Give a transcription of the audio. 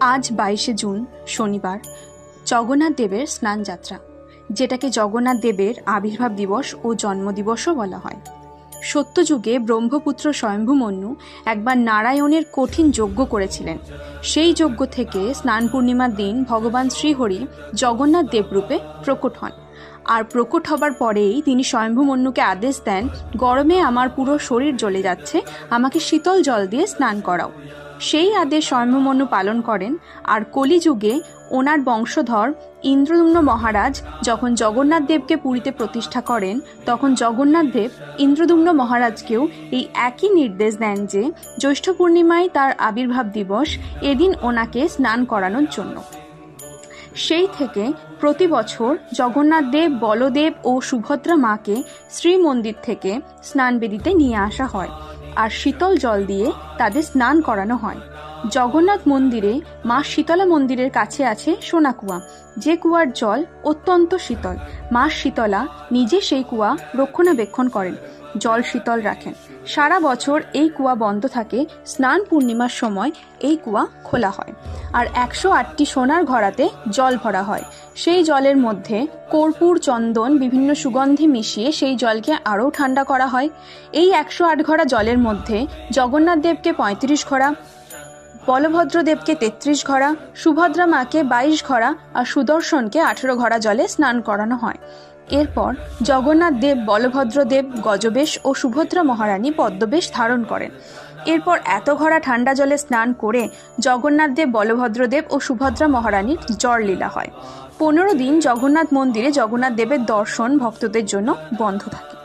আজ বাইশে জুন, শনিবার, জগন্নাথ দেবের স্নানযাত্রা যেটাকে জগন্নাথ দেবের আবির্ভাব দিবস ও জন্মদিবসও বলা হয়। সত্যযুগে ব্রহ্মপুত্র স্বয়ম্ভুমন্যু একবার নারায়ণের কঠিন যজ্ঞ করেছিলেন। সেই যজ্ঞ থেকে স্নান পূর্ণিমার দিন ভগবান শ্রীহরি জগন্নাথ দেবরূপে প্রকট হন। আর প্রকট হবার পরেই তিনি স্বয়ম্ভুমন্যুকে আদেশ দেন, গরমে আমার পুরো শরীর জ্বলে যাচ্ছে, আমাকে শীতল জল দিয়ে স্নান করাও। সেই আদেশ স্বয়ম্ভুমন্যু পালন করেন আর কলিযুগে ওনার বংশধর ইন্দ্রদুম্ন মহারাজ যখন জগন্নাথ দেবকে পুরীতে প্রতিষ্ঠা করেন, তখন জগন্নাথ দেব ইন্দ্রদুম্ন মহারাজকেও এই একই নির্দেশ দেন যে, জ্যৈষ্ঠ পূর্ণিমায় তার আবির্ভাব দিবস এদিন ওনাকে স্নান করানোর জন্য। সেই থেকে প্রতি বছর জগন্নাথ দেব, বলদেব ও সুভদ্রা মাকে শ্রীমন্দির থেকে স্নানবেদিতে নিয়ে আসা হয়। আর শীতল জল দিয়ে তাদের স্নান করানো হয়। জগন্নাথ মন্দিরে মা শীতলা মন্দিরের কাছে আছে সোনা কুয়া। যে কুয়ার জল অত্যন্ত শীতল। মা শীতলা নিজে সেই কুয়া রক্ষণাবেক্ষণ করেন, জল শীতল রাখেন। সারা বছর এই কুয়া বন্ধ থাকে, স্নান পূর্ণিমার সময় এই কুয়া খোলা হয়। আর একশো আটটি সোনার ঘড়াতে জল ভরা হয়। সেই জলের মধ্যে কর্পূর, চন্দন, বিভিন্ন সুগন্ধি মিশিয়ে সেই জলকে আরও ঠান্ডা করা হয়। এই একশো আট ঘড়া জলের মধ্যে জগন্নাথ দেবকে পঁয়ত্রিশ ঘড়া বলভদ্রদেবকে তেত্রিশ ঘড়া, সুভদ্রা মাকে বাইশ ঘড়া আর সুদর্শনকে আঠেরো ঘড়া জলে স্নান করানো হয়। এরপর জগন্নাথ দেব, বলভদ্রদেব, গজবেশ ও সুভদ্রা মহারানী পদ্মবেশ ধারণ করেন। এরপর এত ঘড়া ঠান্ডা জলে স্নান করে জগন্নাথ দেব, বলভদ্রদেব ও সুভদ্রা মহারানীর জ্বর লীলা হয়। পনেরো দিন জগন্নাথ মন্দিরে জগন্নাথ দেবের দর্শন ভক্তদের জন্য বন্ধ থাকে।